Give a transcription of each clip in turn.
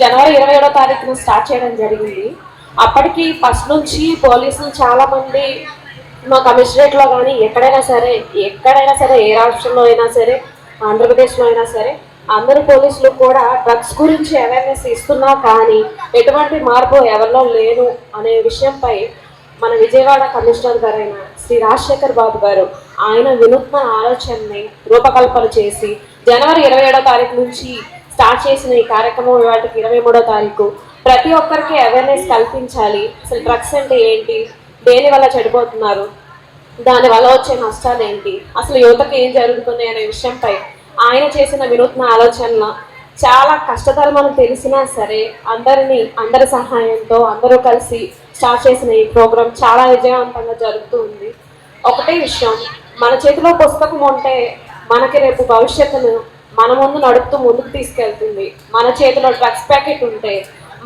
జనవరి ఇరవై ఏడో తారీఖున స్టార్ట్ చేయడం జరిగింది. అప్పటికి ఫస్ట్ నుంచి పోలీసులు చాలా మంది మా కమిషనరేట్లో కానీ ఎక్కడైనా సరే ఎక్కడైనా సరే ఏ రాష్ట్రంలో అయినా సరే ఆంధ్రప్రదేశ్లో అయినా సరే అందరు పోలీసులు కూడా డ్రగ్స్ గురించి అవేర్నెస్ ఇస్తున్నా కానీ ఎటువంటి మార్పు ఎవరిలో లేదు అనే విషయంపై మన విజయవాడ కమిషనర్ గారైన శ్రీ రాజశేఖర్ బాబు గారు ఆయన వినూత్న ఆలోచనని రూపకల్పన చేసి జనవరి ఇరవై ఏడో తారీఖు నుంచి స్టార్ట్ చేసిన ఈ కార్యక్రమం ఇవాళకి ఇరవై మూడో తారీఖు. ప్రతి ఒక్కరికి అవేర్నెస్ కల్పించాలి. అసలు డ్రగ్స్ అంటే ఏంటి? దేని వల్ల చెడిపోతున్నారు? దాని వల్ల వచ్చే నష్టాలు ఏంటి? అసలు యువతకు ఏం జరుగుతుంది అనే విషయంపై ఆయన చేసిన వినూత్న ఆలోచనల చాలా కష్టతరమని తెలిసినా సరే అందరినీ అందరి సహాయంతో అందరూ కలిసి స్టార్ట్ చేసిన ఈ ప్రోగ్రాం చాలా విజయవంతంగా జరుగుతూ ఉంది. ఒకటే విషయం మన చేతిలో పుస్తకం ఉంటే మనకి రేపు భవిష్యత్తును మన ముందు నడుపుతూ ముందుకు తీసుకెళ్తుంది. మన చేతిలో డ్రగ్స్ ప్యాకెట్ ఉంటే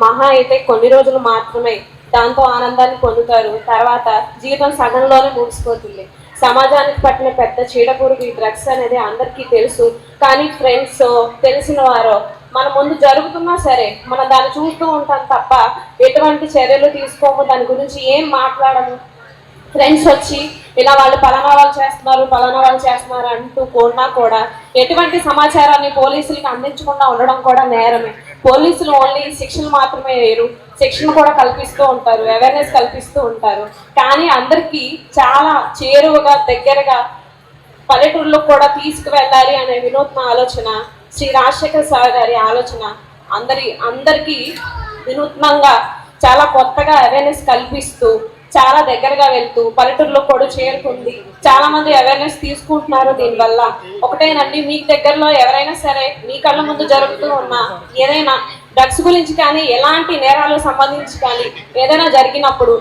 మహా అయితే కొన్ని రోజులు మాత్రమే దాంతో ఆనందాన్ని పొందుతారు. తర్వాత జీవితం సగంలోనే ముగిసిపోతుంది. సమాజానికి పట్టిన పెద్ద చీడపురుగు ఈ డ్రగ్స్ అనేది అందరికీ తెలుసు. కానీ ఫ్రెండ్స్ తెలిసిన వారో మన ముందు జరుగుతున్నా సరే మనం దాన్ని చూస్తూ ఉంటాం తప్ప ఎటువంటి చర్యలు తీసుకోము. దాని గురించి ఏం మాట్లాడము? ఫ్రెండ్స్ వచ్చి ఇలా వాళ్ళు పలానా వాళ్ళు చేస్తున్నారు పలానా వాళ్ళు చేస్తున్నారు అంటూ కోరినా కూడా ఎటువంటి సమాచారాన్ని పోలీసులకి అందించకుండా ఉండడం కూడా నేరమే. పోలీసులు ఓన్లీ శిక్షణ మాత్రమే వేరు శిక్షణ కూడా కల్పిస్తూ ఉంటారు. అవేర్నెస్ కల్పిస్తూ ఉంటారు. కానీ అందరికీ చాలా చేరువగా దగ్గరగా పల్లెటూరులో కూడా తీసుకువెళ్ళాలి అనే వినూత్న ఆలోచన శ్రీ రాజశేఖర్ సార్ గారి ఆలోచన అందరి అందరికీ వినూత్నంగా చాలా కొత్తగా అవేర్నెస్ కల్పిస్తూ చాలా దగ్గరగా వెళ్తూ పల్లెటూరులో కూడా చేరుకుంది. చాలా మంది అవేర్నెస్ తీసుకుంటున్నారు దీనివల్ల. ఒకటేనండి మీకు దగ్గరలో ఎవరైనా సరే మీ కళ్ళ ముందు జరుగుతూ ఉన్న ఏదైనా డ్రగ్స్ గురించి కానీ ఎలాంటి నేరాలకు సంబంధించి కానీ ఏదైనా జరిగినప్పుడు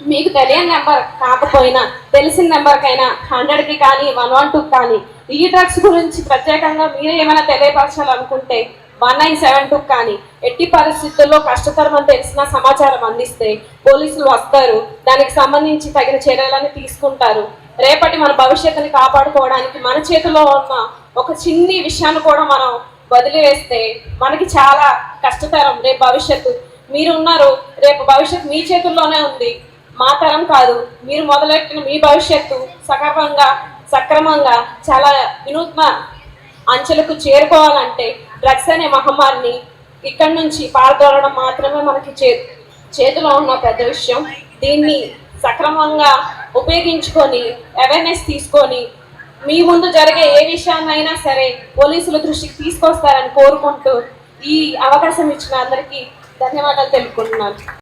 మీకు తెలియని నెంబర్ కాకపోయినా తెలిసిన నెంబర్కైనా హండ్రెడ్కి కానీ వన్ వన్ టూకి కానీ ఈ డ్రగ్స్ గురించి ప్రత్యేకంగా మీరు ఏమైనా తెలియపరచాలనుకుంటే వన్ నైన్ సెవెన్ టూ కానీ ఎట్టి పరిస్థితుల్లో కష్టతరం అని తెలిసిన సమాచారం అందిస్తే పోలీసులు వస్తారు. దానికి సంబంధించి తగిన చర్యలను తీసుకుంటారు. రేపటి మన భవిష్యత్తుని కాపాడుకోవడానికి మన చేతిలో ఉన్న ఒక చిన్ని విషయాన్ని కూడా మనం వదిలివేస్తే మనకి చాలా కష్టతరం రేపు భవిష్యత్తు. మీరు ఉన్నారు రేపు భవిష్యత్తు మీ చేతుల్లోనే ఉంది. మా తరం కాదు. మీరు మొదలెట్టిన మీ భవిష్యత్తు సకర్మంగా సక్రమంగా చాలా వినూత్న అంచెలకు చేరుకోవాలంటే డ్రగ్స్ అనే మహమ్మారిని ఇక్కడి నుంచి పారదోలడం మాత్రమే మనకి చే చేతిలో ఉన్న పెద్ద విషయం. దీన్ని సక్రమంగా ఉపయోగించుకొని అవేర్నెస్ తీసుకొని మీ ముందు జరిగే ఏ విషయాన్నైనా సరే పోలీసుల దృష్టికి తీసుకొస్తారని కోరుకుంటూ ఈ అవకాశం ఇచ్చిన అందరికీ ధన్యవాదాలు తెలుపుకుంటున్నాను.